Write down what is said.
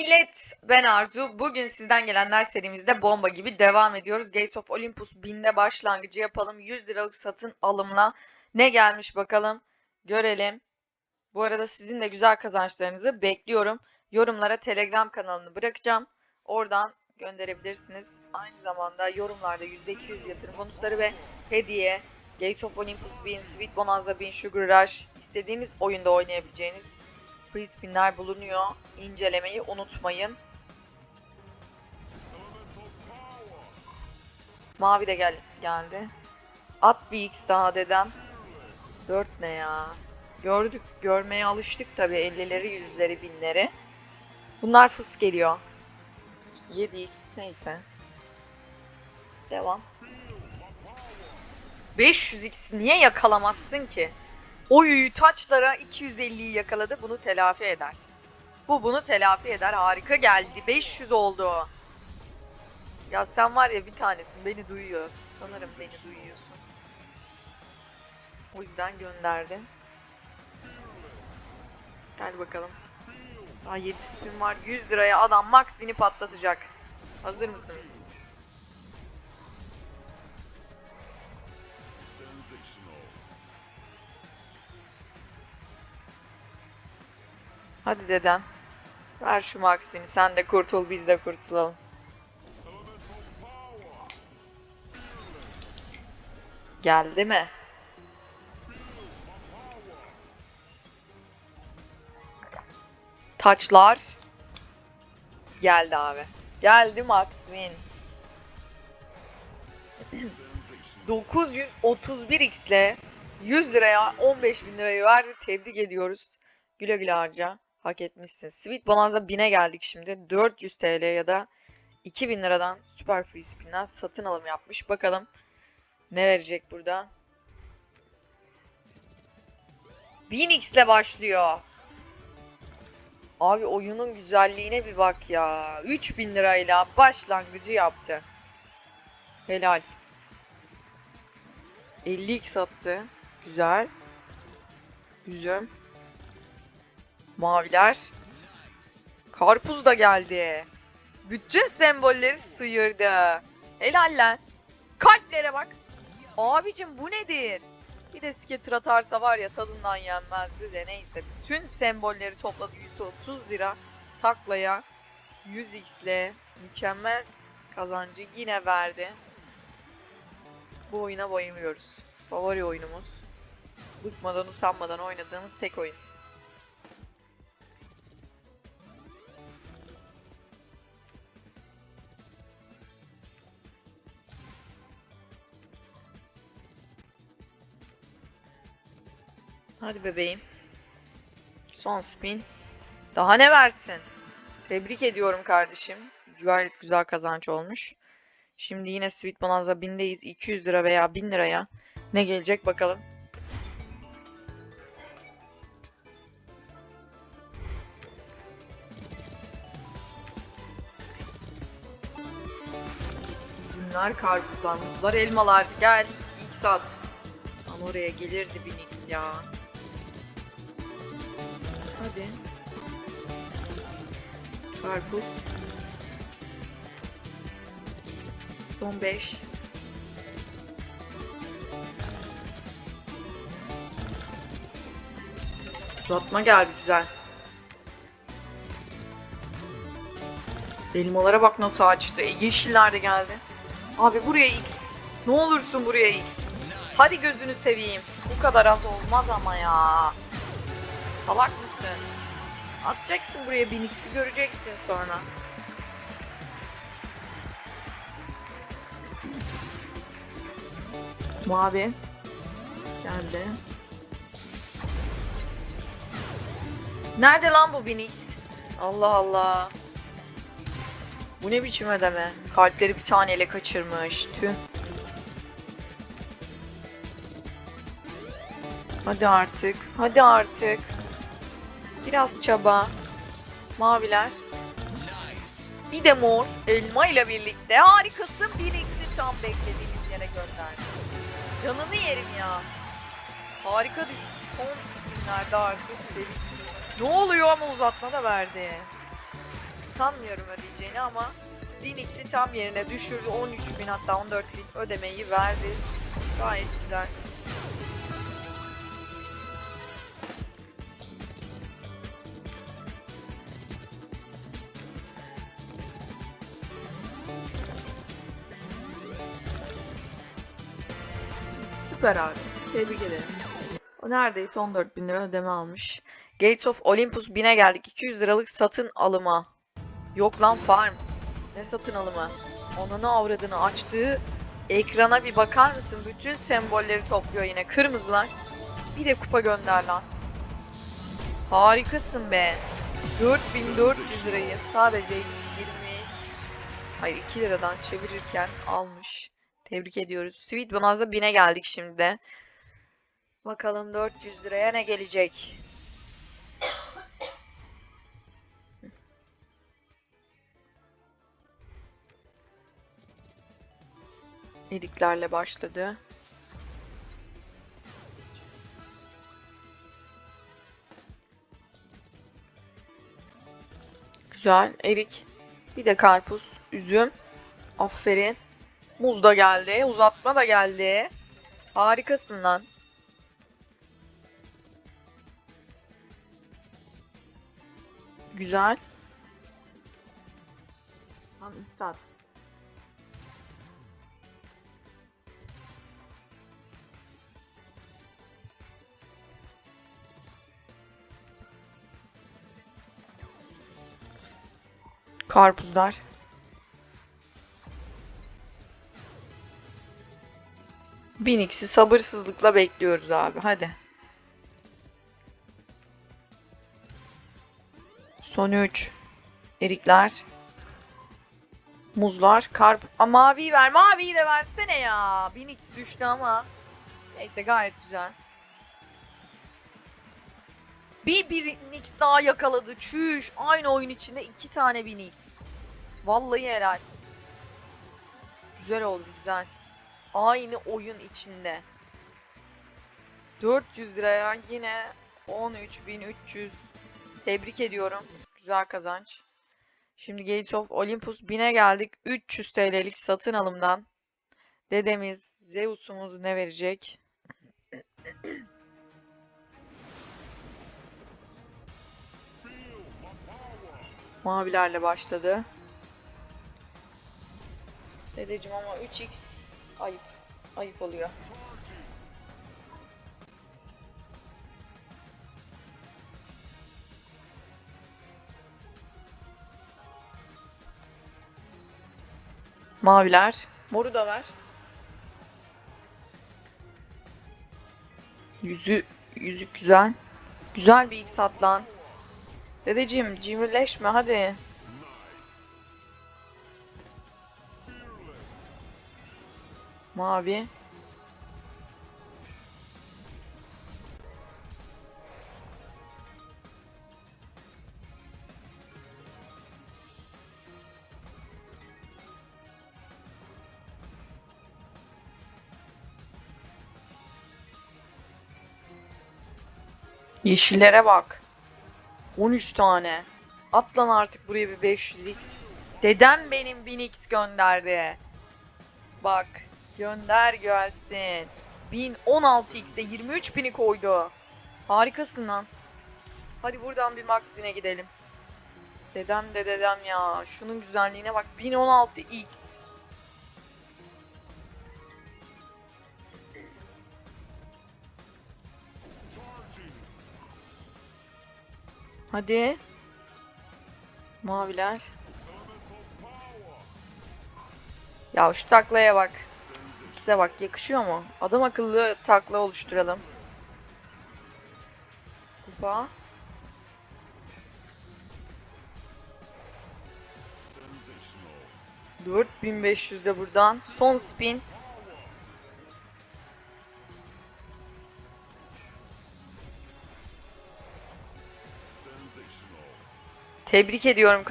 millet ben Arzu. Bugün sizden gelenler serimizde bomba gibi devam ediyoruz. Gates of Olympus 1000'de başlangıcı yapalım. 100 liralık satın alımla ne gelmiş bakalım görelim. Bu arada sizin de güzel kazançlarınızı bekliyorum. Yorumlara Telegram kanalını bırakacağım. Oradan gönderebilirsiniz. Aynı zamanda yorumlarda %200 yatırım bonusları ve hediye Gates of Olympus 1000, Sweet Bonanza 1000, Sugar Rush istediğiniz oyunda oynayabileceğiniz free spinler bulunuyor. İncelemeyi unutmayın. Mavi de gel geldi. At bir X daha dedem. 4 ne ya? Gördük, görmeye alıştık tabi 50'leri, 100'leri, 1000'leri. Bunlar fıs geliyor. 7x neyse. Devam. 500x niye yakalamazsın ki? Oy taçlara 250'yi yakaladı. Bunu telafi eder. Bu bunu telafi eder. Harika geldi. 500 oldu. Ya sen var ya bir tanesin. Beni duyuyor. Sanırım beni duyuyorsun. O yüzden gönderdi. Gel bakalım. Daha 7 spin var. 100 liraya adam max win'i patlatacak. Hazır mısınız? Hadi dedem. Ver şu max win'i. Sen de kurtul biz de kurtulalım. Geldi mi? Taçlar. Geldi abi. Geldi Max Win. 931x ile 100 liraya 15 bin lirayı verdi. Tebrik ediyoruz. Güle güle harca. Hak etmişsin. Sweet Bonanza 1000'e geldik şimdi. 400 TL ya da 2000 liradan Super Free Spin'den satın alım yapmış. Bakalım ne verecek burada. 1000x ile başlıyor. Abi oyunun güzelliğine bir bak ya. 3000 lirayla başlangıcı yaptı. Helal. 50x attı. Güzel. Üzüm. Maviler. Karpuz da geldi. Bütün sembolleri sıyırdı. Helal lan. Kalplere bak. Abicim bu nedir? Bir de skater atarsa var ya tadından yenmezdi de neyse. Bütün sembolleri topladı 130 lira taklaya 100x ile mükemmel kazancı yine verdi. Bu oyuna bayılıyoruz. Favori oyunumuz. Bıkmadan usanmadan oynadığımız tek oyun. Hadi bebeğim. Son spin. Daha ne versin? Tebrik ediyorum kardeşim. Gayet güzel kazanç olmuş. Şimdi yine Sweet Bonanza 1000'deyiz. 200 lira veya 1000 liraya ne gelecek bakalım. Bunlar karpuzlar, muzlar, elmalar. Gel. ilk sat. Lan oraya gelirdi 1000x ya. Hadi. Karpuz. Son 5. Uzatma geldi güzel. Elmalara bak nasıl açtı. E, yeşiller de geldi. Abi buraya X. Ne olursun buraya X. Hadi gözünü seveyim. Bu kadar az olmaz ama ya. Salak mısın? Atacaksın buraya 1000x'i göreceksin sonra. Mavi. Geldi. Nerede lan bu 1000x? Allah Allah. Bu ne biçim ödeme? Kalpleri bir taneyle kaçırmış. Tüh. Hadi artık. Hadi artık. Biraz çaba. Maviler. Bir de mor. Elma ile birlikte. Harikasın. Bir eksi tam beklediğimiz yere gönderdi. Canını yerim ya. Harika düştü. Son spinlerde artık. Ne oluyor ama uzatma da verdi. sanmıyorum ödeyeceğini ama Dinix'i tam yerine düşürdü. 13.000 hatta 14.000 ödemeyi verdi. Gayet güzel. Süper abi. Tebrik ederim. O neredeyse 14 bin lira ödeme almış. Gates of Olympus 1000'e geldik. 200 liralık satın alıma. Yok lan farm. Ne satın alımı? Onunu avradını açtığı ekrana bir bakar mısın? Bütün sembolleri topluyor yine. Kırmızılar. Bir de kupa gönder lan. Harikasın be. 4400 lirayı sadece 20 hayır 2 liradan çevirirken almış. Tebrik ediyoruz. Sweet Bonanza 1000'e geldik şimdi de. Bakalım 400 liraya ne gelecek? İliklerle başladı. Güzel. Erik. Bir de karpuz. Üzüm. Aferin. Muz da geldi. Uzatma da geldi. Harikasın lan. Güzel. Tam istat. Karpuzlar. Binix'i sabırsızlıkla bekliyoruz abi. Hadi. Son 3. Erikler. Muzlar. Karp. Aa, maviyi ver. Maviyi de versene ya. Binix düştü ama. Neyse gayet güzel. Bir Binix daha yakaladı. Çüş. Aynı oyun içinde iki tane Binix. Vallahi helal. Güzel oldu güzel. Aynı oyun içinde. 400 liraya yine 13.300 Tebrik ediyorum. Güzel kazanç. Şimdi Gates of Olympus 1000'e geldik. 300 TL'lik satın alımdan. Dedemiz Zeus'umuz ne verecek? Mavilerle başladı. Dedeciğim ama 3x ayıp. Ayıp oluyor. Maviler. Moru da ver. Yüzü, yüzük güzel. Güzel bir X at lan. Dedeciğim cimrileşme hadi. Mavi. Yeşillere bak. 13 tane. At lan artık buraya bir 500x. Dedem benim 1000x gönderdi. Bak. Gönder gelsin. 1016x'de 23 bini koydu. Harikasın lan. Hadi buradan bir max win'e gidelim. Dedem de dedem ya. Şunun güzelliğine bak. 1016x. Hadi. Maviler. Ya şu taklaya bak. İkise bak yakışıyor mu? Adam akıllı takla oluşturalım. Kupa. De buradan. Son spin. Tebrik ediyorum kardeşim.